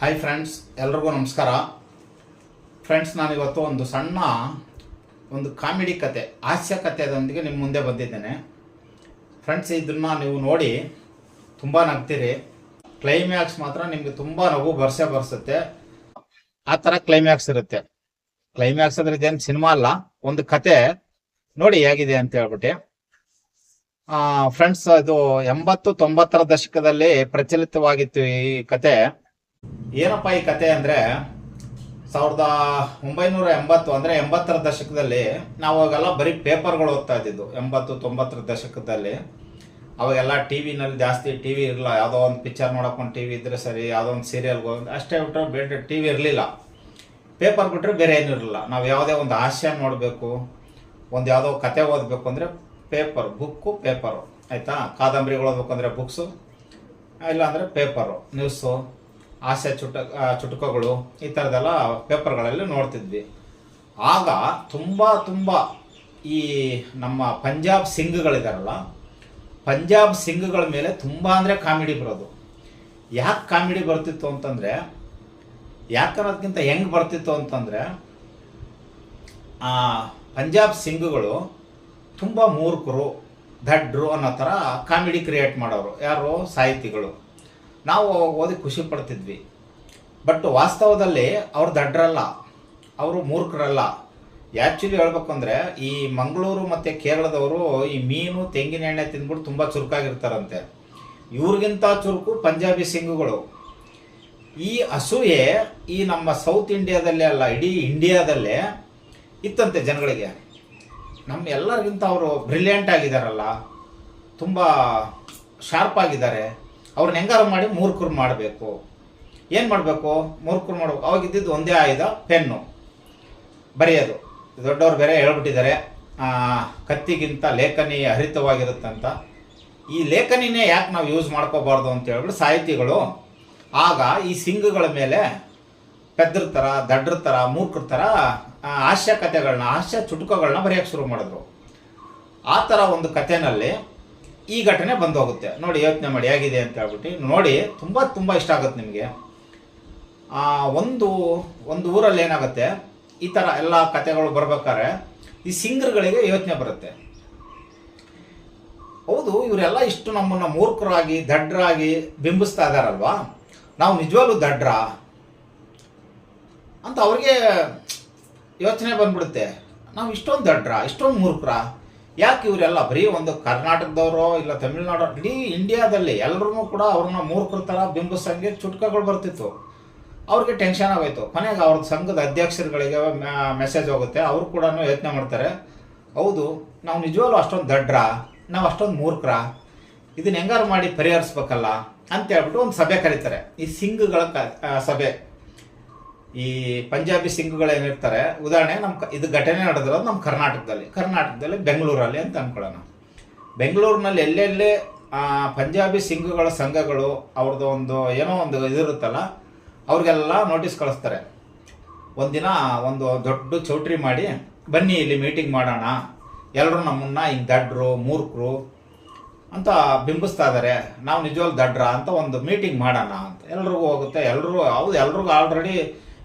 Hi friends ಎಲ್ರಿಗೂ ನಮಸ್ಕಾರ. Friends ನಾನಿವತ್ತು ಒಂದು ಸಣ್ಣ ಒಂದು ಕಾಮಿಡಿ ಕತೆ, ಹಾಸ್ಯ ಕಥೆದೊಂದಿಗೆ ನಿಮ್ಮ ಮುಂದೆ ಬಂದಿದ್ದೇನೆ. ಫ್ರೆಂಡ್ಸ್ ಇದನ್ನು ನೀವು ನೋಡಿ ತುಂಬ ನಗ್ತೀರಿ. ಕ್ಲೈಮ್ಯಾಕ್ಸ್ ಮಾತ್ರ ನಿಮಗೆ ತುಂಬ ನಗು ಬರ್ಸೆ ಬರ್ಸುತ್ತೆ. ಆ ಥರ ಕ್ಲೈಮ್ಯಾಕ್ಸ್ ಇರುತ್ತೆ. ಕ್ಲೈಮ್ಯಾಕ್ಸ್ ಅಂದ್ರೆ ಇದೇನು ಸಿನಿಮಾ ಅಲ್ಲ, ಒಂದು ಕತೆ. ನೋಡಿ ಹೇಗಿದೆ ಅಂತ ಹೇಳ್ಬಿಟ್ಟು. ಫ್ರೆಂಡ್ಸ್ ಇದು ಎಂಬತ್ತು ತೊಂಬತ್ತರ ದಶಕದಲ್ಲಿ ಪ್ರಚಲಿತವಾಗಿತ್ತು ಈ ಕತೆ. ಏನಪ್ಪ ಈ ಕತೆ ಅಂದ್ರೆ ಸಾವಿರದ ಒಂಬೈನೂರ ಎಂಬತ್ತು ಅಂದ್ರೆ ಎಂಬತ್ತರ ದಶಕದಲ್ಲಿ ನಾವು ಅವಾಗೆಲ್ಲ ಬರೀ ಪೇಪರ್ಗಳು ಓದ್ತಾ ಇದ್ದಿದ್ದು. ಎಂಬತ್ತು, ತೊಂಬತ್ತರ ದಶಕದಲ್ಲಿ. ಅವಾಗೆಲ್ಲ ಟಿ ವಿನಲ್ಲಿ ಜಾಸ್ತಿ ಟಿ ವಿ ಇರಲಿಲ್ಲ. ಯಾವುದೋ ಒಂದು ಪಿಕ್ಚರ್ ನೋಡೋಕೊಂಡು ಟಿ ವಿ ಇದ್ರೆ ಸರಿ, ಯಾವುದೋ ಒಂದು ಸೀರಿಯಲ್ಗೆ ಅಷ್ಟೇ ಬಿಟ್ಟರೆ ಬೇರೆ ಟಿ ವಿ ಇರಲಿಲ್ಲ. ಪೇಪರ್ ಬಿಟ್ಟರೆ ಬೇರೆ ಏನೂ ಇರಲಿಲ್ಲ. ನಾವು ಯಾವುದೇ ಒಂದು ಹಾಸ್ಯ ನೋಡಬೇಕು, ಒಂದು ಯಾವುದೋ ಕತೆ ಓದಬೇಕು ಅಂದರೆ ಪೇಪರ್, ಬುಕ್ಕು, ಪೇಪರು. ಆಯಿತಾ? ಕಾದಂಬರಿಗಳು ಓದಬೇಕು ಅಂದರೆ ಬುಕ್ಸು ಇಲ್ಲಾಂದರೆ ಪೇಪರು, ನ್ಯೂಸು. ಹಾಸ್ಯ ಚುಟ ಚುಟುಕಗಳು ಈ ಥರದ್ದೆಲ್ಲ ಪೇಪರ್ಗಳಲ್ಲಿ ನೋಡ್ತಿದ್ವಿ. ಆಗ ತುಂಬ ತುಂಬ ಈ ನಮ್ಮ ಪಂಜಾಬ್ ಸಿಂಗ್ಗಳಿದಾರಲ್ಲ, ಪಂಜಾಬ್ ಸಿಂಗ್ಗಳ ಮೇಲೆ ತುಂಬ ಅಂದರೆ ಕಾಮಿಡಿ ಬರೋದು. ಯಾಕೆ ಕಾಮಿಡಿ ಬರ್ತಿತ್ತು ಅಂತಂದರೆ ಯಾಕನ್ನೋದಕ್ಕಿಂತ ಹೆಂಗೆ ಬರ್ತಿತ್ತು ಅಂತಂದರೆ ಪಂಜಾಬ್ ಸಿಂಗ್ಗಳು ತುಂಬ ಮೂರ್ಖರು, ದಡ್ರು ಅನ್ನೋ ಥರ ಕಾಮಿಡಿ ಕ್ರಿಯೇಟ್ ಮಾಡೋರು. ಯಾರು? ಸಾಹಿತಿಗಳು. ನಾವು ಓದಿ ಖುಷಿ ಪಡ್ತಿದ್ವಿ. ಬಟ್ ವಾಸ್ತವದಲ್ಲಿ ಅವ್ರು ದಡ್ರಲ್ಲ, ಅವರು ಮೂರ್ಖರಲ್ಲ. ಆ್ಯಕ್ಚುಲಿ ಹೇಳ್ಬೇಕು ಅಂದರೆ, ಈ ಮಂಗಳೂರು ಮತ್ತು ಕೇರಳದವರು ಈ ಮೀನು, ತೆಂಗಿನ ಎಣ್ಣೆ ತಿಂದ್ಬಿಟ್ಟು ತುಂಬ ಚುರುಕಾಗಿರ್ತಾರಂತೆ. ಇವ್ರಿಗಿಂತ ಚುರುಕು ಪಂಜಾಬಿ ಸಿಂಗುಗಳು. ಈ ಅಸೂಯೆ ಈ ನಮ್ಮ ಸೌತ್ ಇಂಡಿಯಾದಲ್ಲೇ ಅಲ್ಲ, ಇಡೀ ಇಂಡಿಯಾದಲ್ಲೇ ಇತ್ತಂತೆ ಜನಗಳಿಗೆ. ನಮ್ಮ ಎಲ್ಲರಿಗಿಂತ ಅವರು ಬ್ರಿಲಿಯಂಟ್ ಆಗಿದ್ದಾರಲ್ಲ ತುಂಬ ಶಾರ್ಪ್ ಆಗಿದ್ದಾರೆ. ಅವ್ರನ್ನ ಹೆಂಗಾರ ಮಾಡಿ ಮೂರ್ಖರು ಮಾಡಬೇಕು. ಏನು ಮಾಡಬೇಕು? ಮೂರ್ಖರು ಮಾಡಬೇಕು. ಅವಾಗ ಒಂದೇ ಆಯುಧ, ಪೆನ್ನು. ಬರೆಯೋದು. ದೊಡ್ಡವ್ರು ಬೇರೆ ಹೇಳ್ಬಿಟ್ಟಿದ್ದಾರೆ. ಕತ್ತಿಗಿಂತ ಲೇಖನಿ ಹರಿತವಾಗಿರುತ್ತಂತ. ಈ ಲೇಖನಿನೇ ಯಾಕೆ ನಾವು ಯೂಸ್ ಮಾಡ್ಕೋಬಾರ್ದು ಅಂತ ಹೇಳ್ಬಿಟ್ಟು ಸಾಹಿತಿಗಳು ಆಗ ಈ ಸಿಂಗುಗಳ ಮೇಲೆ ಪೆದ್ರ ಥರ ದಡ್ರ ಥರ ಮೂರ್ಖರ ಥರ ಹಾಸ್ಯ ಕಥೆಗಳನ್ನ ಹಾಸ್ಯ ಚುಟುಕಗಳನ್ನ ಬರೆಯೋಕ್ಕೆ ಶುರು ಮಾಡಿದ್ರು. ಆ ಥರ ಒಂದು ಕಥೆನಲ್ಲಿ ಈ ಘಟನೆ ಬಂದು ಹೋಗುತ್ತೆ ನೋಡಿ ಯೋಚನೆ ಮಾಡಿ ಹೇಗಿದೆ ಅಂತ ಹೇಳ್ಬಿಟ್ಟು. ನೋಡಿ ತುಂಬ ತುಂಬ ಇಷ್ಟ ಆಗುತ್ತೆ ನಿಮಗೆ. ಆ, ಒಂದು ಒಂದು ಊರಲ್ಲಿ ಏನಾಗುತ್ತೆ? ಈ ಥರ ಎಲ್ಲ ಕಥೆಗಳು ಬರ್ಬೇಕಾದ್ರೆ ಈ ಸಿಂಗರ್ಗಳಿಗೆ ಯೋಚನೆ ಬರುತ್ತೆ. ಹೌದು ಇವರೆಲ್ಲ ಇಷ್ಟು ನಮ್ಮನ್ನು ಮೂರ್ಖರಾಗಿ ದಡ್ರಾಗಿ ಬಿಂಬಿಸ್ತಾ ಇದ್ದಾರಲ್ವಾ ನಾವು ನಿಜವಾಗ್ಲೂ ದಡ್ರ? ಅಂತ ಅವ್ರಿಗೆ ಯೋಚನೆ ಬಂದ್ಬಿಡುತ್ತೆ. ನಾವು ಇಷ್ಟೊಂದು ದಡ್ರ ಇಷ್ಟೊಂದು ಮೂರ್ಖರ? ಯಾಕೆ ಇವರೆಲ್ಲ ಬರೀ ಒಂದು ಕರ್ನಾಟಕದವರು ಇಲ್ಲ ತಮಿಳ್ನಾಡು? ಇಡೀ ಇಂಡಿಯಾದಲ್ಲಿ ಎಲ್ಲರೂ ಕೂಡ ಅವ್ರನ್ನ ಮೂರ್ಖರ ಥರ ಬಿಂಬಿಸಂಗೆ ಚುಟ್ಕಗಳು ಬರ್ತಿತ್ತು. ಅವ್ರಿಗೆ ಟೆನ್ಷನ್ ಆಗೋಯ್ತು. ಕೊನೆಗೆ ಅವ್ರ ಸಂಘದ ಅಧ್ಯಕ್ಷರುಗಳಿಗೆ ಮೆಸೇಜ್ ಹೋಗುತ್ತೆ. ಅವರು ಕೂಡ ಯೋಚನೆ ಮಾಡ್ತಾರೆ. ಹೌದು, ನಾವು ನಿಜವಾಗ್ಲೂ ಅಷ್ಟೊಂದು ದಡ್ರ, ನಾವು ಅಷ್ಟೊಂದು ಮೂರ್ಖರ ಇದನ್ನ ಹೆಂಗಾರು ಮಾಡಿ ಪರಿಹರಿಸ್ಬೇಕಲ್ಲ ಅಂತ ಹೇಳ್ಬಿಟ್ಟು ಒಂದು ಸಭೆ ಕರೀತಾರೆ. ಈ ಸಿಂಗ್ಗಳ ಸಭೆ. ಈ ಪಂಜಾಬಿ ಸಿಂಗ್ಗಳು ಏನಿರ್ತಾರೆ ಉದಾಹರಣೆ ನಮ್ಮ ಇದು ಘಟನೆ ನಡೆದಿರೋದು ನಮ್ಮ ಕರ್ನಾಟಕದಲ್ಲಿ. ಕರ್ನಾಟಕದಲ್ಲಿ ಬೆಂಗಳೂರಲ್ಲಿ ಅಂತ ಅನ್ಕೊಳ್ಳೋಣ. ಬೆಂಗಳೂರಿನಲ್ಲಿ ಎಲ್ಲೆಲ್ಲೇ ಪಂಜಾಬಿ ಸಿಂಗ್ಗಳ ಸಂಘಗಳು, ಅವ್ರದ್ದು ಒಂದು ಏನೋ ಒಂದು ಇದಿರುತ್ತಲ್ಲ ಅವ್ರಿಗೆಲ್ಲ ನೋಟಿಸ್ ಕಳಿಸ್ತಾರೆ. ಒಂದಿನ ಒಂದು ದೊಡ್ಡ ಚೌಟ್ರಿ ಮಾಡಿ, ಬನ್ನಿ ಇಲ್ಲಿ ಮೀಟಿಂಗ್ ಮಾಡೋಣ ಎಲ್ಲರೂ ನಮ್ಮನ್ನ ಹಿಂಗೆ ದಡ್ರು, ಮೂರ್ಖರು ಅಂತ ಬಿಂಬಿಸ್ತಾ ಇದ್ದಾರೆ ನಾವು ನಿಜವಾಗ್ಲು ದಡ್ರ ಅಂತ ಒಂದು ಮೀಟಿಂಗ್ ಮಾಡೋಣ ಅಂತ. ಎಲ್ರಿಗೂ ಹೋಗುತ್ತೆ ಎಲ್ಲರೂ ಹೌದು, ಎಲ್ರಿಗೂ ಆಲ್ರೆಡಿ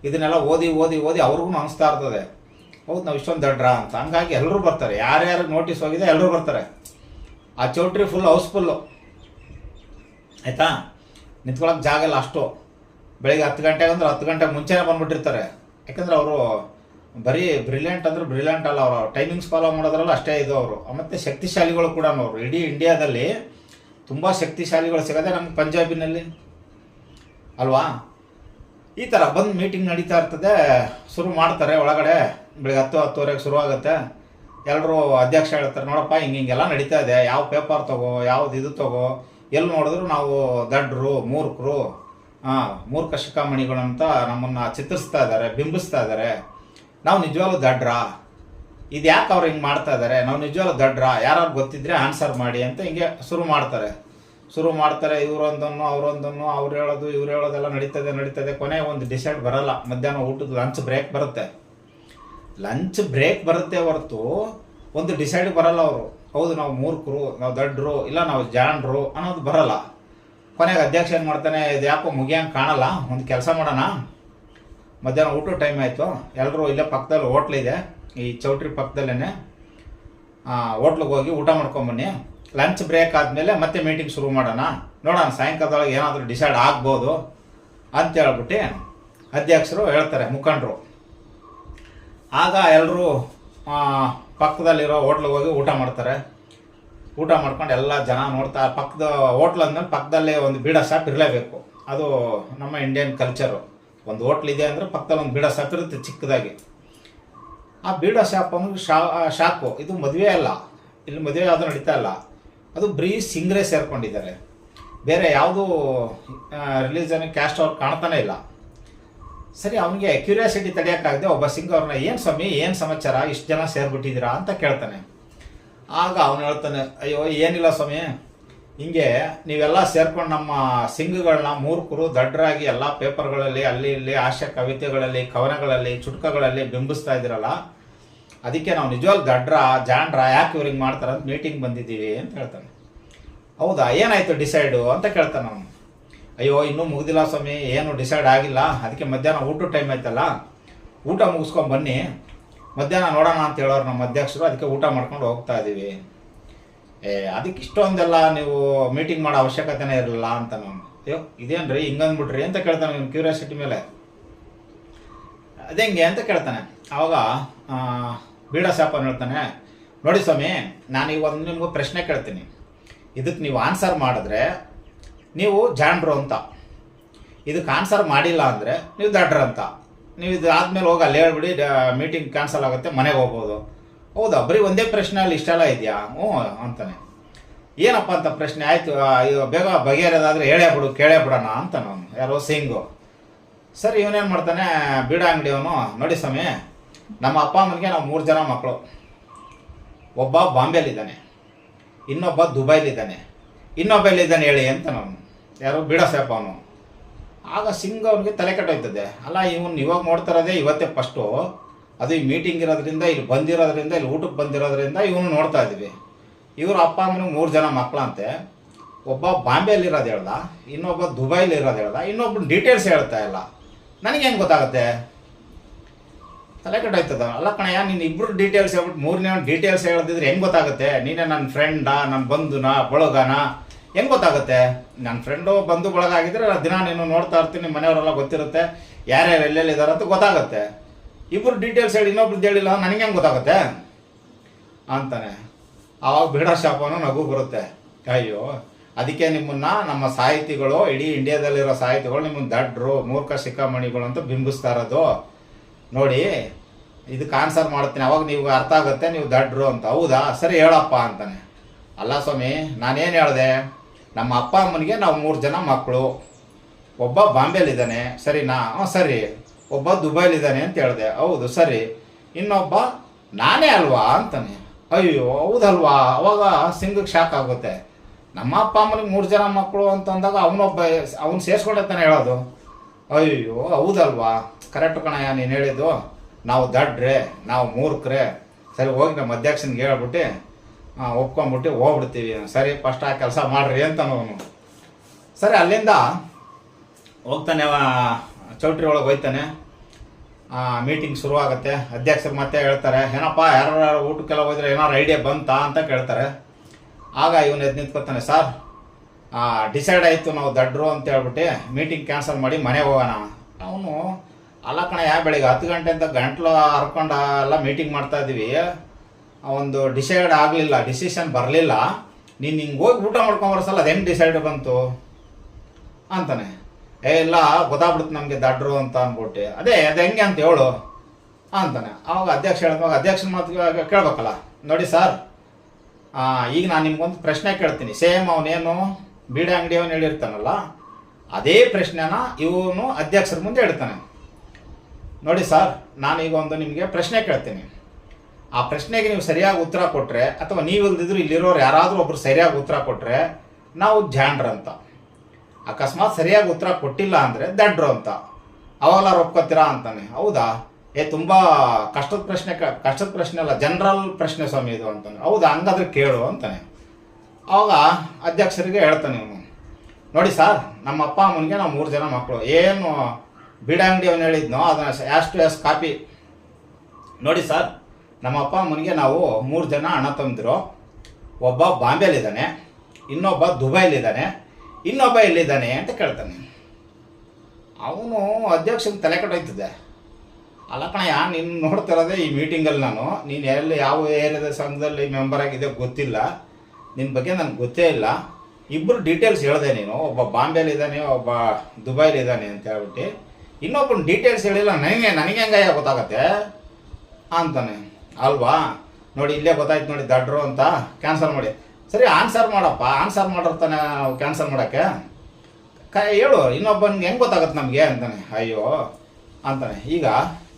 ಇದನ್ನೆಲ್ಲ ಓದಿ ಓದಿ ಓದಿ ಅವ್ರಿಗೂ ಅನಿಸ್ತಾ ಇರ್ತದೆ. ಹೌದು, ನಾವು ಇಷ್ಟೊಂದು ದಡ್ರ ಅಂತ. ಹಂಗಾಗಿ ಎಲ್ಲರೂ ಬರ್ತಾರೆ. ಯಾರ್ಯಾರು ನೋಟಿಸ್ ಹೋಗಿದೆ ಎಲ್ಲರೂ ಬರ್ತಾರೆ. ಆ ಚೌಟ್ರಿ ಫುಲ್ ಹೌಸ್ಫುಲ್ಲು ಆಯಿತಾ? ನಿಂತ್ಕೊಳ್ಳೋಕೆ ಜಾಗ ಇಲ್ಲ ಅಷ್ಟು. ಬೆಳಿಗ್ಗೆ ಹತ್ತು ಗಂಟೆಗೆ ಅಂದ್ರೆ ಹತ್ತು ಗಂಟೆಗೆ ಮುಂಚೆನೇ ಬಂದುಬಿಟ್ಟಿರ್ತಾರೆ. ಯಾಕಂದ್ರೆ ಅವರು ಬರೀ ಬ್ರಿಲಿಯಂಟ್ ಅಂದ್ರೆ ಬ್ರಿಲಿಯಂಟ್ ಅಲ್ಲ ಅವರು. ಟೈಮಿಂಗ್ಸ್ ಫಾಲೋ ಮಾಡೋದ್ರಲ್ಲ ಅಷ್ಟೇ ಇದು ಅವರು. ಮತ್ತು ಶಕ್ತಿಶಾಲಿಗಳು ಕೂಡ ಅವರು. ಇಡೀ ಇಂಡಿಯಾದಲ್ಲಿ ತುಂಬ ಶಕ್ತಿಶಾಲಿಗಳು ಸಿಗೋದೇ ನಮ್ಗೆ ಪಂಜಾಬಿನಲ್ಲಿ ಅಲ್ವಾ? ಈ ಥರ ಬಂದು ಮೀಟಿಂಗ್ ನಡೀತಾ ಇರ್ತದೆ. ಶುರು ಮಾಡ್ತಾರೆ ಒಳಗಡೆ. ಬೆಳಿಗ್ಗೆ ಹತ್ತು, ಹತ್ತುವರೆಗೆ ಶುರು ಆಗುತ್ತೆ. ಎಲ್ಲರೂ ಅಧ್ಯಕ್ಷ ಹೇಳ್ತಾರೆ, ನೋಡಪ್ಪ, ಹಿಂಗೆ ಹಿಂಗೆಲ್ಲ ನಡೀತಾ ಇದೆ. ಯಾವ ಪೇಪರ್ ತಗೋ, ಯಾವ್ದು ಇದು ತಗೋ ಎಲ್ಲಿ ನೋಡಿದ್ರು ನಾವು ದಡ್ರು, ಮೂರ್ಖರು ಹಾಂ ಮೂರ್ಖ ಅಂತ ನಮ್ಮನ್ನು ಚಿತ್ರಿಸ್ತಾ ಇದ್ದಾರೆ ಬಿಂಬಿಸ್ತಾ ಇದ್ದಾರೆ ನಾವು ನಿಜವಾಗ್ಲೂ ದಡ್ರ? ಇದು ಯಾಕೆ ಅವ್ರು ಹಿಂಗೆ ಮಾಡ್ತಾ ಇದ್ದಾರೆ ನಾವು ನಿಜವಾಗ್ಲೂ ದಡ್ರ? ಯಾರು ಗೊತ್ತಿದ್ರೆ ಆನ್ಸರ್ ಮಾಡಿ ಅಂತ ಹಿಂಗೆ ಶುರು ಮಾಡ್ತಾರೆ. ಶುರು ಮಾಡ್ತಾರೆ ಇವರೊಂದನ್ನು ಅವರೊಂದನ್ನು ಅವ್ರು ಹೇಳೋದು, ಇವ್ರು ಹೇಳೋದೆಲ್ಲ ನಡೀತದೆ ನಡೀತದೆ. ಕೊನೆ ಒಂದು ಡಿಸೈಡ್ ಬರಲ್ಲ. ಮಧ್ಯಾಹ್ನ ಊಟದ ಲಂಚ್ ಬ್ರೇಕ್ ಬರುತ್ತೆ. ಲಂಚ್ ಬ್ರೇಕ್ ಬರುತ್ತೆ ಹೊರತು ಒಂದು ಡಿಸೈಡ್ ಬರಲ್ಲ ಅವರು. ಹೌದು, ನಾವು ಮೂರ್ಖರು, ನಾವು ದಡ್ಡರು ಇಲ್ಲ ನಾವು ಜಾಣರು ಅನ್ನೋದು ಬರಲ್ಲ. ಕೊನೆಗೆ ಅಧ್ಯಕ್ಷ ಏನು ಮಾಡ್ತಾನೆ, ಇದು ಯಾಕೋ ಮುಗಿಯಂಗೆ ಕಾಣಲ್ಲ, ಒಂದು ಕೆಲಸ ಮಾಡೋಣ. ಮಧ್ಯಾಹ್ನ ಊಟ ಟೈಮ್ ಆಯಿತು. ಎಲ್ಲರೂ ಇಲ್ಲೇ ಪಕ್ಕದಲ್ಲಿ ಹೋಟ್ಲಿದೆ ಈ ಚೌಟ್ರಿ ಪಕ್ಕದಲ್ಲೇ ಹೋಟ್ಲಿಗೆ ಹೋಗಿ ಊಟ ಮಾಡ್ಕೊಂಬನ್ನಿ. ಲಂಚ್ ಬ್ರೇಕ್ ಆದಮೇಲೆ ಮತ್ತೆ ಮೀಟಿಂಗ್ ಶುರು ಮಾಡೋಣ. ನೋಡೋಣ, ಸಾಯಂಕಾಲದೊಳಗೆ ಏನಾದರೂ ಡಿಸೈಡ್ ಆಗ್ಬೋದು ಅಂತ ಹೇಳ್ಬಿಟ್ಟು ಅಧ್ಯಕ್ಷರು ಹೇಳ್ತಾರೆ, ಮುಖಂಡರು. ಆಗ ಎಲ್ಲರೂ ಪಕ್ಕದಲ್ಲಿರೋ ಹೋಟ್ಲಿಗೆ ಹೋಗಿ ಊಟ ಮಾಡ್ತಾರೆ. ಊಟ ಮಾಡ್ಕೊಂಡು ಎಲ್ಲ ಜನ ನೋಡ್ತಾ, ಪಕ್ಕದ ಹೋಟ್ಲ್ ಅಂದ್ಮೇಲೆ ಪಕ್ಕದಲ್ಲೇ ಒಂದು ಬೀಡ ಶಾಪ್ ಇರಲೇಬೇಕು. ಅದು ನಮ್ಮ ಇಂಡಿಯನ್ ಕಲ್ಚರು ಒಂದು ಹೋಟ್ಲ್ ಇದೆ ಅಂದರೆ ಪಕ್ಕದಲ್ಲಿ ಒಂದು ಬೀಡ ಶಾಪ್ ಇರುತ್ತೆ ಚಿಕ್ಕದಾಗಿ. ಆ ಬೀಡ ಶಾಪ್ ಅಂದ್ರೆ ಶಾ ಇದು ಮದುವೆ ಅಲ್ಲ. ಇಲ್ಲಿ ಮದುವೆ ಆದರೂ ನಡೀತಾ ಇಲ್ಲ. ಅದು ಬ್ರೀ ಸಿಂಗ್ರೇ ಸೇರ್ಕೊಂಡಿದ್ದಾರೆ. ಬೇರೆ ಯಾವುದೂ ರಿಲೀಜನ್ ಕ್ಯಾಸ್ಟ್ ಅವ್ರು ಕಾಣ್ತಾನೆ ಇಲ್ಲ. ಸರಿ, ಅವನಿಗೆ ಕ್ಯೂರಿಯಾಸಿಟಿ ತಡೆಯೋಕ್ಕಾಗದೆ ಒಬ್ಬ ಸಿಂಗ್ ಅವ್ರನ್ನ ಏನು ಸ್ವಾಮಿ, ಏನು ಸಮಾಚಾರ? ಇಷ್ಟು ಜನ ಸೇರ್ಬಿಟ್ಟಿದ್ದೀರಾ? ಅಂತ ಕೇಳ್ತಾನೆ. ಆಗ ಅವನು ಹೇಳ್ತಾನೆ, ಅಯ್ಯೋ, ಏನಿಲ್ಲ ಸ್ವಾಮಿ. ಹಿಂಗೆ ನೀವೆಲ್ಲ ಸೇರ್ಕೊಂಡು ನಮ್ಮ ಸಿಂಗ್ಗಳನ್ನ ಮೂರ್ಖರು ದಡ್ಡರಾಗಿ ಎಲ್ಲ ಪೇಪರ್ಗಳಲ್ಲಿ ಅಲ್ಲಿ ಇಲ್ಲಿ, ಹಾಸ್ಯ ಕವಿತೆಗಳಲ್ಲಿ, ಕವನಗಳಲ್ಲಿ, ಚುಟ್ಕಗಳಲ್ಲಿ ಬಿಂಬಿಸ್ತಾ ಇದ್ದೀರಲ್ಲ ಅದಕ್ಕೆ ನಾವು ನಿಜವಾಗಿ ದಡ್ರ ಜಾಂಡ್ರ ಯಾಕೆ ಇವ್ರಿಗೆ ಮಾಡ್ತಾರೆ ಅಂತ ಮೀಟಿಂಗ್ ಬಂದಿದ್ದೀವಿ ಅಂತ ಹೇಳ್ತಾನೆ. ಹೌದಾ? ಏನಾಯ್ತು ಡಿಸೈಡು ಅಂತ ಕೇಳ್ತಾನೆ ಅವನು. ಅಯ್ಯೋ, ಇನ್ನೂ ಮುಗಿದಿಲ್ಲ ಸ್ವಾಮಿ, ಏನು ಡಿಸೈಡ್ ಆಗಿಲ್ಲ. ಅದಕ್ಕೆ ಮಧ್ಯಾಹ್ನ ಊಟ ಟೈಮ್ ಆಯ್ತಲ್ಲ. ಊಟ ಮುಗಿಸ್ಕೊಂಡು ಬನ್ನಿ. ಮಧ್ಯಾಹ್ನ ನೋಡೋಣ ಅಂತ ಹೇಳೋರು ನಮ್ಮ ಅಧ್ಯಕ್ಷರು. ಅದಕ್ಕೆ ಊಟ ಮಾಡ್ಕೊಂಡು ಹೋಗ್ತಾ ಇದ್ದೀವಿ ಏ, ಅದಕ್ಕೆ ಇಷ್ಟೊಂದೆಲ್ಲ ನೀವು ಮೀಟಿಂಗ್ ಮಾಡೋ ಅವಶ್ಯಕತೆನೇ ಇರಲಿಲ್ಲ ಅಂತ ನಾನು ಅಯ್ಯೋ, ಇದೇನ್ರಿ ಹಿಂಗಂದ್ಬಿಟ್ರಿ ಅಂತ ಕೇಳ್ತಾನೆ ನಿಮ್ಮ ಕ್ಯೂರಿಯಾಸಿಟಿ ಮೇಲೆ. ಅದೇಂಗೆ ಅಂತ ಕೇಳ್ತಾನೆ. ಆವಾಗ ಬೀಡ ಸಾಪನ್ ಹೇಳ್ತಾನೆ, ನೋಡಿ ಸ್ವಾಮಿ, ನಾನು ಒಂದು ನಿಮ್ಗೆ ಪ್ರಶ್ನೆ ಕೇಳ್ತೀನಿ. ಇದಕ್ಕೆ ನೀವು ಆನ್ಸರ್ ಮಾಡಿದ್ರೆ ನೀವು ಜಾಣ್ರು ಅಂತ. ಇದಕ್ಕೆ ಆನ್ಸರ್ ಮಾಡಿಲ್ಲ ಅಂದರೆ ನೀವು ದಡ್ರ ಅಂತ. ನೀವು ಇದು ಆದಮೇಲೆ ಹೋಗಿ ಅಲ್ಲಿ ಹೇಳ್ಬಿಡಿ ಮೀಟಿಂಗ್ ಕ್ಯಾನ್ಸಲ್ ಆಗುತ್ತೆ, ಮನೆಗೆ ಹೋಗ್ಬೋದು. ಹೌದಾ, ಬರೀ ಒಂದೇ ಪ್ರಶ್ನೆ ಅಲ್ಲಿ ಇಷ್ಟೆಲ್ಲ ಇದೆಯಾ? ಹ್ಞೂ ಅಂತಾನೆ. ಏನಪ್ಪ ಅಂತ ಪ್ರಶ್ನೆ? ಆಯಿತು ಬೇಗ ಬಗೆಹರಿಯೋದಾದ್ರೆ ಹೇಳೇ ಬಿಡು, ಕೇಳೇ ಬಿಡೋಣ ಅಂತ ನಾನು ಯಾರೋ ಸಿಂಗು ಸರಿ ಇವನೇನು ಮಾಡ್ತಾನೆ? ಬೀಡ ಅಂಗಡಿಯವನು. ನೋಡಿ ಸ್ವಾಮಿ, ನಮ್ಮ ಅಪ್ಪ ಅಮ್ಮನಿಗೆ ನಾವು ಮೂರು ಜನ ಮಕ್ಕಳು ಒಬ್ಬ ಬಾಂಬೆಯಲ್ಲಿದ್ದಾನೆ, ಇನ್ನೊಬ್ಬ ದುಬೈಲಿದ್ದಾನೆ. ಇನ್ನೊಬ್ಬ ಎಲ್ಲಿದ್ದಾನೆ ಹೇಳಿ ಅಂತ ನಾನು. ಯಾರು ಬೀಡ ಸಾಹೇಬ್ ಅವನು. ಆಗ ಸಿಂಗ್ ಅವ್ರಿಗೆ ತಲೆ ಕೆಟ್ಟೋಯ್ತದೆ. ಅಲ್ಲ, ಇವನು ಇವಾಗ ನೋಡ್ತಾರದೇ ಇವತ್ತೇ ಫಸ್ಟು ಅದು ಈ ಮೀಟಿಂಗ್ ಇರೋದ್ರಿಂದ, ಇಲ್ಲಿ ಬಂದಿರೋದ್ರಿಂದ, ಇಲ್ಲಿ ಊಟಕ್ಕೆ ಬಂದಿರೋದ್ರಿಂದ ಇವನು ನೋಡ್ತಾ ಇದ್ದೀವಿ ಇವ್ರ ಅಪ್ಪ ಅಮ್ಮನಿಗೆ ಮೂರು ಜನ ಮಕ್ಕಳಂತೆ ಒಬ್ಬ ಬಾಂಬೆಯಲ್ಲಿರೋದು ಹೇಳ್ದ, ಇನ್ನೊಬ್ಬ ದುಬೈಲಿರೋದು ಹೇಳ್ದ ಇನ್ನೊಬ್ಬ ಡೀಟೇಲ್ಸ್ ಹೇಳ್ತಾ ಇಲ್ಲ. ನನಗೆ ಹೆಂಗೆ ಗೊತ್ತಾಗುತ್ತೆ? ತಲೆ ಕೆಟ್ಟೋಯ್ತದ ಅಲ್ಲ ಕಣಯ್ಯ, ನೀನು ಇಬ್ಬರು ಡೀಟೇಲ್ಸ್ ಹೇಳ್ಬಿಟ್ಟು ಮೂರನೇ ಡೀಟೇಲ್ಸ್ ಹೇಳದಿದ್ರೆ ಹೆಂಗೆ ಗೊತ್ತಾಗುತ್ತೆ? ನೀನೇ ನನ್ನ ಫ್ರೆಂಡಾ ನನ್ನ ಬಂಧುನಾ, ಬಳಗನ? ಹೆಂಗೆ ಗೊತ್ತಾಗುತ್ತೆ? ನನ್ನ ಫ್ರೆಂಡು ಬಂಧು, ಬಳಗ ಆಗಿದ್ರೆ ದಿನ ನೀನು ನೋಡ್ತಾ ಇರ್ತೀನಿ, ಮನೆಯವರೆಲ್ಲ ಗೊತ್ತಿರುತ್ತೆ, ಯಾರ್ಯಾರು ಎಲ್ಲೆಲ್ಲಿ ಇದಾರೆ ಅಂತ ಗೊತ್ತಾಗುತ್ತೆ. ಇಬ್ಬರು ಡೀಟೇಲ್ಸ್ ಹೇಳಿ, ಇನ್ನೊಬ್ರದ್ದು ಹೇಳಿಲ್ಲ ನನಗೆ ಹೆಂಗೆ ಗೊತ್ತಾಗುತ್ತೆ? ಅಂತಾನೆ. ಆವಾಗ ಬೇಡ ಶಾಪನೂ ನಗು ಬರುತ್ತೆ. ಅಯ್ಯೋ. ಅದಕ್ಕೆ ನಿಮ್ಮನ್ನ ನಮ್ಮ ಸಾಹಿತಿಗಳು, ಇಡೀ ಇಂಡಿಯಾದಲ್ಲಿರೋ ಸಾಹಿತಿಗಳು ನಿಮ್ಮನ್ನ ದಡ್ರು, ಮೂರ್ಖ ಶಿಖಾಮಣಿಗಳು ಅಂತ ಬಿಂಬಿಸ್ತಾ ಇರೋದು. ನೋಡಿ, ಇದಕ್ಕೆ ಆನ್ಸರ್ ಮಾಡ್ತೀನಿ. ಅವಾಗ ನೀವು ಅರ್ಥ ಆಗುತ್ತೆ, ನೀವು ದಡ್ರು ಅಂತ. ಹೌದಾ? ಸರಿ, ಹೇಳಪ್ಪ ಅಂತಾನೆ. ಅಲ್ಲ ಸ್ವಾಮಿ, ನಾನೇನು ಹೇಳಿದೆ? ನಮ್ಮ ಅಪ್ಪ ಅಮ್ಮನಿಗೆ ನಾವು ಮೂರು ಜನ ಮಕ್ಕಳು. ಒಬ್ಬ ಬಾಂಬೆಲಿದ್ದಾನೆ ಸರಿನಾ ಹಾಂ, ಸರಿ. ಒಬ್ಬ ದುಬೈಲಿದ್ದಾನೆ ಅಂತ ಹೇಳಿದೆ. ಹೌದು, ಸರಿ. ಇನ್ನೊಬ್ಬ, ನಾನೇ ಅಲ್ವಾ ಅಂತಾನೆ. ಅಯ್ಯೋ, ಹೌದಲ್ವಾ? ಅವಾಗ ಸಿಂಗಕ್ಕೆ ಶಾಕ್ ಆಗುತ್ತೆ. ನಮ್ಮ ಅಪ್ಪ ಅಮ್ಮನಿಗೆ ಮೂರು ಜನ ಮಕ್ಕಳು ಅಂತಂದಾಗ ಅವನೊಬ್ಬ ಅವ್ನು ಸೇರಿಸ್ಕೊಂಡೈತಾನೆ ಹೇಳೋದು. ಅಯ್ಯೋ, ಹೌದಲ್ವಾ? ಕರೆಕ್ಟ್ ಕಣಯ್ಯ, ನೀನು ಹೇಳಿದ್ದು. ನಾವು ದಡ್ರೆ, ನಾವು ಮೂರ್ಖರೆ. ಸರಿ, ಹೋಗಿ ನಮ್ಮ ಅಧ್ಯಕ್ಷನಿಗೆ ಹೇಳ್ಬಿಟ್ಟು ಒಪ್ಕೊಂಬಿಟ್ಟು ಹೋಗ್ಬಿಡ್ತೀವಿ. ಸರಿ ಫಸ್ಟ್ ಆ ಕೆಲಸ ಮಾಡ್ರಿ ಅಂತ ಅವನು. ಸರಿ, ಅಲ್ಲಿಂದ ಹೋಗ್ತಾನೆ ಚೌಟ್ರಿ ಒಳಗೆ ಹೋಯ್ತಾನೆ. ಮೀಟಿಂಗ್ ಶುರು ಆಗುತ್ತೆ ಅಧ್ಯಕ್ಷರು ಮತ್ತೆ ಹೇಳ್ತಾರೆ, ಏನಪ್ಪ ಯಾರು ಊಟಕ್ಕೆಲ್ಲ ಹೋದ್ರೆ ಏನಾರು ಐಡಿಯಾ ಬಂತಾ? ಅಂತ ಕೇಳ್ತಾರೆ. ಆಗ ಇವನು ಎದ್ದು ನಿಂತ್ಕೊತಾನೆ, ಸರ್ ಡಿಸೈಡ್ ಆಯಿತು ನಾವು ದಡ್ರು ಅಂತ ಹೇಳ್ಬಿಟ್ಟು ಮೀಟಿಂಗ್ ಕ್ಯಾನ್ಸಲ್ ಮಾಡಿ ಮನೆಗೆ ಹೋಗೋಣ. ಅವನು, ಅಲ್ಲ ಕಣ, ಯಾ ಬೆಳಿಗ್ಗೆ ಹತ್ತು ಗಂಟೆ ಅಂತ ಗಂಟ್ಲು ಹರ್ಕೊಂಡು ಎಲ್ಲ ಮೀಟಿಂಗ್ ಮಾಡ್ತಾ ಇದ್ದೀವಿ. ಒಂದು ಡಿಸೈಡ್ ಆಗಲಿಲ್ಲ ಡಿಸಿಷನ್ ಬರಲಿಲ್ಲ. ನೀನು ಹಿಂಗೆ ಹೋಗಿ ಊಟ ಮಾಡ್ಕೊಂಬರ್ಸಲ್ಲ ಅದು ಹೆಂಗೆ ಡಿಸೈಡ್ ಬಂತು? ಅಂತಾನೆ. ಏ, ಇಲ್ಲ, ಗೊತ್ತಾಗ್ಬಿಡ್ತು ನಮಗೆ ದಡ್ರು ಅಂತ ಅಂದ್ಬಿಟ್ಟು. ಅದೇ, ಅದು ಹೆಂಗೆ ಅಂತ ಹೇಳು. ಅಂತಾನೆ. ಅವಾಗ ಅಧ್ಯಕ್ಷ ಹೇಳಿದ್ವಾಗ ಅಧ್ಯಕ್ಷನ ಮಾತು ಕೇಳ್ಬೇಕಲ್ಲ. ನೋಡಿ, ಸರ್ ಈಗ ನಾನು ನಿಮ್ಗೊಂದು ಪ್ರಶ್ನೆ ಕೇಳ್ತೀನಿ. ಸೇಮ್ ಅವನೇನು ಅಂಗಡಿ ಅಂಗಡಿಯವನು ಹೇಳಿರ್ತಾನಲ್ಲ, ಅದೇ ಪ್ರಶ್ನೆನ ಇವನು ಅಧ್ಯಕ್ಷರ ಮುಂದೆ ಹೇಳ್ತಾನೆ ನೋಡಿ ಸರ್, ನಾನು ಈಗ ಒಂದು ನಿಮಗೆ ಪ್ರಶ್ನೆ ಕೇಳ್ತೀನಿ. ಆ ಪ್ರಶ್ನೆಗೆ ನೀವು ಸರಿಯಾಗಿ ಉತ್ತರ ಕೊಟ್ಟರೆ ಅಥವಾ ನೀವು ಇಲ್ದಿದ್ರು ಇಲ್ಲಿರೋರು ಯಾರಾದರೂ ಒಬ್ರು ಸರಿಯಾಗಿ ಉತ್ತರ ಕೊಟ್ಟರೆ ನಾವು ಜಾಣ್ರ ಅಂತ. ಅಕಸ್ಮಾತ್ ಸರಿಯಾಗಿ ಉತ್ತರ ಕೊಟ್ಟಿಲ್ಲ ಅಂದರೆ ದಡ್ರು ಅಂತ. ಅವಾಗೆಲ್ಲ ಒಪ್ಕೋತೀರಾ ಅಂತಾನೆ. ಹೌದಾ? ಏ, ತುಂಬ ಕಷ್ಟದ ಪ್ರಶ್ನೆ ಕಷ್ಟದ ಪ್ರಶ್ನೆ ಅಲ್ಲ ಜನರಲ್ ಪ್ರಶ್ನೆ ಸ್ವಾಮಿ ಇದು ಅಂತಾನೆ. ಹೌದಾ? ಹಂಗಾದ್ರೆ ಕೇಳು ಅಂತಾನೆ. ಆವಾಗ ಅಧ್ಯಕ್ಷರಿಗೆ ಹೇಳ್ತಾನೆ ಇವನು. ನೋಡಿ ಸರ್ ನಮ್ಮ ಅಪ್ಪ ಅಮ್ಮನಿಗೆ ನಾವು ಮೂರು ಜನ ಮಕ್ಕಳು. ಏನು ಬೀಡ ಅಂಗಡಿ ಅವನು ಹೇಳಿದ್ನೋ ಅದನ್ನು ಟು ಯಾಸ್ ಕಾಪಿ ನೋಡಿ ಸರ್ ನಮ್ಮ ಅಪ್ಪ ಅಮ್ಮನಿಗೆ ನಾವು ಮೂರು ಜನ ಅಣ್ಣ ತಂದಿರೋ ಒಬ್ಬ ಬಾಂಬೆಲಿದ್ದಾನೆ ಇನ್ನೊಬ್ಬ ದುಬೈಲಿದ್ದಾನೆ ಇನ್ನೊಬ್ಬ ಇಲ್ಲಿದ್ದಾನೆ ಅಂತ ಕೇಳ್ತಾನೆ. ಅವನು ಅಧ್ಯಕ್ಷನ ತಲೆ ಕೆಟ್ಟೋಯ್ತದೆ. ಅಲ್ಲ ಕಣಯ್ಯ ನಿನ್ನ ನೋಡ್ತಿರೋದೇ ಈ ಮೀಟಿಂಗಲ್ಲಿ ನಾನು. ನೀನು ಎಲ್ಲಿ ಯಾವ ಏರಿಯಾದ ಸಂಘದಲ್ಲಿ ಮೆಂಬರ್ ಆಗಿದೆ ಗೊತ್ತಿಲ್ಲ. ನಿನ್ನ ಬಗ್ಗೆ ನನಗೆ ಗೊತ್ತೇ ಇಲ್ಲ. ಇಬ್ಬರು ಡೀಟೇಲ್ಸ್ ಹೇಳಿದೆ ನೀನು. ಒಬ್ಬ ಬಾಂಬೆಲಿದ್ದಾನೆ ಒಬ್ಬ ದುಬೈಲಿದ್ದಾನೆ ಅಂತ ಹೇಳ್ಬಿಟ್ಟು. ಇನ್ನೊಬ್ಬನ ಡೀಟೇಲ್ಸ್ ಹೇಳಿಲ್ಲ. ನನಗೆ ನನಗೆ ಹೆಂಗಯ್ಯ ಗೊತ್ತಾಗತ್ತೆ? ಅಂತಾನೆ. ಅಲ್ವಾ? ನೋಡಿ, ಇಲ್ಲೇ ಗೊತ್ತಾಯ್ತು ನೋಡಿ, ದಡ್ರು ಅಂತ ಕ್ಯಾನ್ಸಲ್ ಮಾಡಿ. ಸರಿ ಆನ್ಸರ್ ಮಾಡಪ್ಪ. ಆನ್ಸರ್ ಮಾಡಿರ್ತಾನೆ ನಾವು ಕ್ಯಾನ್ಸಲ್ ಮಾಡೋಕ್ಕೆ? ಕ, ಹೇಳು, ಇನ್ನೊಬ್ಬನಿಗೆ ಹೆಂಗೆ ಗೊತ್ತಾಗತ್ತೆ ನಮಗೆ? ಅಂತಾನೆ. ಅಯ್ಯೋ, ಅಂತಾನೆ. ಈಗ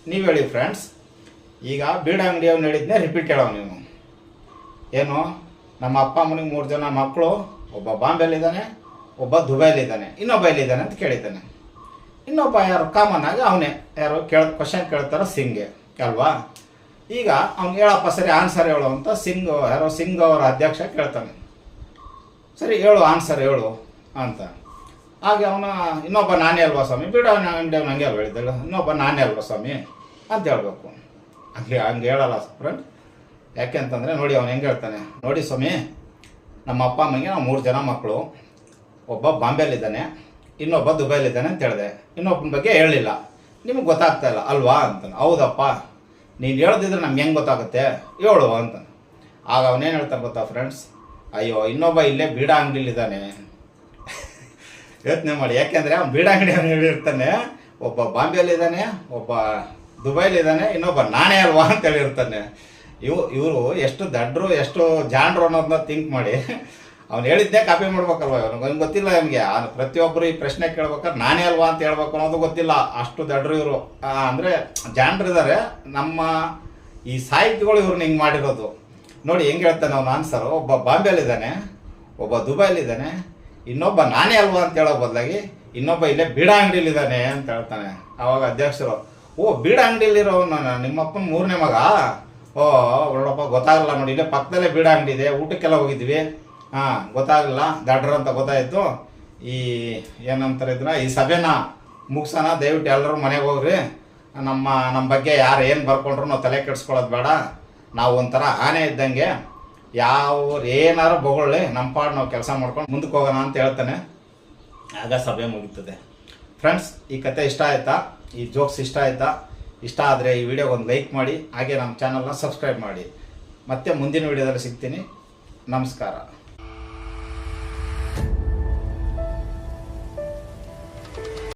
ನೀವು ಹೇಳಿ ಫ್ರೆಂಡ್ಸ್ ಈಗ ಬೀಡ ಅಂಗಡಿ ಅವ್ನು ಹೇಳಿದ್ನೇ ರಿಪೀಟ್ ಹೇಳೋ ನೀವು. ಏನು? ನಮ್ಮ ಅಪ್ಪ ಅಮ್ಮನಿಗೆ ಮೂರು ಜನ ಮಕ್ಕಳು ಒಬ್ಬ ಬಾಂಬೆಲಿದ್ದಾನೆ ಒಬ್ಬ ದುಬೈಲಿದ್ದಾನೆ ಇನ್ನೊಬ್ಬ ಎಲ್ಲಿದ್ದಾನೆ ಅಂತ ಕೇಳಿದ್ದಾನೆ. ಇನ್ನೊಬ್ಬ ಯಾರು ಕಾಮನ್ ಆಗಿ ಅವನೇ. ಯಾರು ಕೇಳ ಕ್ವಶನ್ ಕೇಳ್ತಾರೋ ಸಿಂಗೆ ಅಲ್ವಾ? ಈಗ ಅವ್ನು ಹೇಳಪ್ಪ, ಸರಿ ಆನ್ಸರ್ ಹೇಳು ಅಂತ ಸಿಂಗ್ ಯಾರೋ ಸಿಂಗ್ ಅವರ ಅಧ್ಯಕ್ಷ ಕೇಳ್ತಾನೆ. ಸರಿ, ಹೇಳು ಆನ್ಸರ್ ಹೇಳು ಅಂತ. ಹಾಗೆ ಅವನ ಇನ್ನೊಬ್ಬ ನಾನೇ ಅಲ್ವಾ ಸ್ವಾಮಿ? ಬಿಡ ಅಂಗಡಿ ಅವ್ನು ಹಂಗೆ ಅಲ್ವಾ ಹೇಳಿದ್ದಲ್ಲ? ಇನ್ನೊಬ್ಬ ನಾನೇ ಅಲ್ವಾ ಸ್ವಾಮಿ? ಅಂತ ಹೇಳ್ಬೇಕು. ಹಂಗೆ ಹಂಗೆ ಹೇಳಲ್ಲ ಫ್ರೆಂಡ್ ಯಾಕೆ ಅಂತಂದರೆ, ನೋಡಿ ಅವನು ಹೆಂಗೆ ಹೇಳ್ತಾನೆ. ನೋಡಿ ಸ್ವಾಮಿ, ನಮ್ಮ ಅಪ್ಪ ಅಮ್ಮಂಗೆ ನಾವು ಮೂರು ಜನ ಮಕ್ಕಳು. ಒಬ್ಬ ಬಾಂಬೆಯಲ್ಲಿದ್ದಾನೆ, ಇನ್ನೊಬ್ಬ ದುಬೈಲಿದ್ದಾನೆ ಅಂತ ಹೇಳಿದೆ. ಇನ್ನೊಬ್ಬನ ಬಗ್ಗೆ ಹೇಳಿಲ್ಲ. ನಿಮಗೆ ಗೊತ್ತಾಗ್ತಾ ಇಲ್ಲ, ಅಲ್ವಾ ಅಂತಾನೆ. ಹೌದಪ್ಪ, ನೀನು ಹೇಳ್ದಿದ್ರೆ ನಮ್ಗೆ ಹೆಂಗೆ ಗೊತ್ತಾಗುತ್ತೆ? ಹೇಳುವ ಅಂತ ಆಗ ಅವನೇನು ಹೇಳ್ತಾನೆ ಗೊತ್ತಾ ಫ್ರೆಂಡ್ಸ್ ಅಯ್ಯೋ, ಇನ್ನೊಬ್ಬ ಇಲ್ಲೇ ಬೀಡ ಅಂಗಡಿಲಿದ್ದಾನೆ ಯೋಚನೆ ಮಾಡಿ. ಯಾಕೆಂದರೆ ಅವ್ನು ಬೀಡ ಅಂಗಡಿ ಅವನು ಹೇಳಿರ್ತಾನೆ ಒಬ್ಬ ಬಾಂಬೆಯಲ್ಲಿದ್ದಾನೆ ಒಬ್ಬ ದುಬೈಲಿದ್ದಾನೆ ಇನ್ನೊಬ್ಬ ನಾನೇ ಅಲ್ವಾ ಅಂತ ಹೇಳಿರ್ತಾನೆ ಇವು, ಇವರು ಎಷ್ಟು ದಡ್ರು, ಎಷ್ಟು ಜಾಣರು ಅನ್ನೋದನ್ನ ಥಿಂಕ್ ಮಾಡಿ. ಅವ್ನು ಹೇಳಿದ್ದೆ ಕಾಪಿ ಮಾಡ್ಬೇಕಲ್ವ ಅವ್ನಿಗೆ ಗೊತ್ತಿಲ್ಲ ನಮಗೆ ಪ್ರತಿಯೊಬ್ಬರು ಈ ಪ್ರಶ್ನೆ ಕೇಳ್ಬೇಕಾದ್ರೆ ನಾನೇ ಅಲ್ವಾ ಅಂತ ಹೇಳ್ಬೇಕು ಅನ್ನೋದು ಗೊತ್ತಿಲ್ಲ. ಅಷ್ಟು ದಡ್ರು ಇವರು. ಅಂದರೆ ಜಾಣ್ರು ಇದ್ದಾರೆ ನಮ್ಮ ಈ ಸಾಹಿತ್ಯಗಳು ಇವ್ರನ್ನ ಹಿಂಗೆ ಮಾಡಿರೋದು. ನೋಡಿ ಹೆಂಗೆ ಹೇಳ್ತಾನೆ ಅವ್ನು ಆನ್ಸರು ಒಬ್ಬ ಬಾಂಬೆಯಲ್ಲಿದ್ದಾನೆ ಒಬ್ಬ ದುಬೈಲಿದ್ದಾನೆ ಇನ್ನೊಬ್ಬ ನಾನೇ ಅಲ್ವಾ ಅಂತ ಹೇಳೋ ಬದಲಾಗಿ ಇನ್ನೊಬ್ಬ ಇಲ್ಲೇ ಬೀಡ ಅಂಗಡಿಲಿದ್ದಾನೆ ಅಂತ ಹೇಳ್ತಾನೆ ಅವಾಗ ಅಧ್ಯಕ್ಷರು. ಓ, ಬೀಡ ಅಂಗಡಿಲಿರೋ ನಿಮ್ಮಪ್ಪನ ಮೂರನೇ ಮಗ? ಓ, ನೋಡಪ್ಪ ಗೊತ್ತಾಗಲ್ಲ ನೋಡಿ, ಇಲ್ಲೇ ಪಕ್ಕದಲ್ಲೇ ಬೀಡ ಅಂಗಡಿ ಇದೆ, ಊಟಕ್ಕೆಲ್ಲ ಹೋಗಿದ್ವಿ ಹಾಂ, ಗೊತ್ತಾಗಲಿಲ್ಲ, ದಡ್ರ ಅಂತ ಗೊತ್ತಾಯಿತು. ಈ, ಏನಂತಾರೆ ಇದನ್ನ, ಈ ಸಭೆನ ಮುಗಿಸೋಣ, ದಯವಿಟ್ಟು ಎಲ್ಲರೂ ಮನೆಗೆ ಹೋಗ್ರಿ. ನಮ್ಮ ನಮ್ಮ ಬಗ್ಗೆ ಯಾರು ಏನು ಬರ್ಕೊಂಡ್ರು ನಾವು ತಲೆ ಕೆಡಿಸ್ಕೊಳ್ಳೋದು ಬೇಡ. ನಾವು ಒಂಥರ ಆನೆ ಇದ್ದಂಗೆ ಯಾವ ಏನಾರು ಬೊಗಳ್ಳಿ ನಮ್ಮ ಪಾಡು ನಾವು ಕೆಲಸ ಮಾಡ್ಕೊಂಡು ಮುಂದಕ್ಕೆ ಹೋಗೋಣ ಅಂತ ಹೇಳ್ತಾನೆ. ಆಗ ಸಭೆ ಮುಗೀತದೆ. ಫ್ರೆಂಡ್ಸ್ ಈ ಕತೆ ಇಷ್ಟ ಆಯ್ತಾ? ಈ ಜೋಕ್ಸ್ ಇಷ್ಟ ಆಯ್ತಾ? ಇಷ್ಟ ಆದರೆ ಈ ವಿಡಿಯೋಗೆ ಒಂದು ಲೈಕ್ ಮಾಡಿ, ಹಾಗೆ ನಮ್ಮ ಚಾನಲ್ನ ಸಬ್ಸ್ಕ್ರೈಬ್ ಮಾಡಿ. ಮತ್ತೆ ಮುಂದಿನ ವಿಡಿಯೋದಲ್ಲಿ ಸಿಗ್ತೀನಿ. ನಮಸ್ಕಾರ.